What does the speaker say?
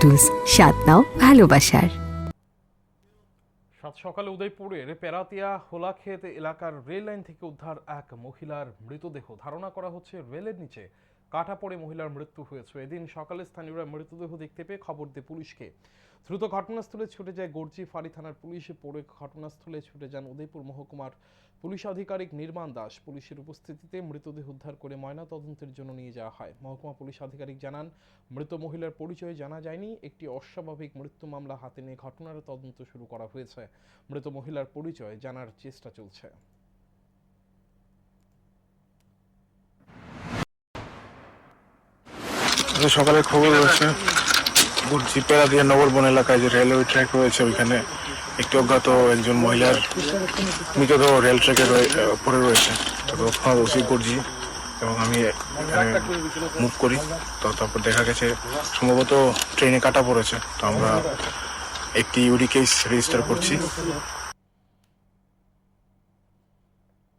Tools স্বাদ নাও ভালোবাসার। সাত সকালে উদয়পুরের পেরাতিয়া হোলাক্ষেত এলাকার রেল লাইন থেকে উদ্ধার এক মহিলার মৃতদেহ। ধারণা করা হচ্ছে রেলের নিচে কাটা পড়ে মহিলার মৃত্যু হয়েছে। এদিন সকালে স্থানীয়রা মৃতদেহ দেখতে পেয়ে খবর দেয় পুলিশকে। দ্রুত ঘটনাস্থলে ছুটে যায় গর্জি ফাঁড়ি থানার পুলিশ। পড়ে ঘটনাস্থলে ছুটে যান উদয়পুর মহকুমার পুলিশ আধিকারিক নির্মাণ দাস। পুলিশের উপস্থিতিতে মৃতদেহ উদ্ধার করে ময়না তদন্তের জন্য নিয়ে যাওয়া হয়। মহকুমা পুলিশ আধিকারিক জানান, মৃত মহিলার পরিচয় জানা যায়নি। একটি অস্বাভাবিক মৃত্যু মামলা হাতে নিয়ে ঘটনার তদন্ত শুরু করা হয়েছে। মৃত মহিলার পরিচয় জানার চেষ্টা চলছে। সকালে খবর রয়েছে গুরজি পেরাদিয়া নগরবন এলাকায় যে রেলওয়ে ট্র্যাক রয়েছে, ওইখানে একটি অজ্ঞাত একজন মহিলার মৃতদেহ রেল ট্র্যাকে রয়ে- পড়ে রয়েছে। তো তৎক্ষণাৎ ওসি গুরজি এবং আমি মুভ করি। তো তারপর দেখা গেছে, সম্ভবত ট্রেনে কাটা পড়েছে। তো আমরা একটি ইউডি কেস রেজিস্টার করছি।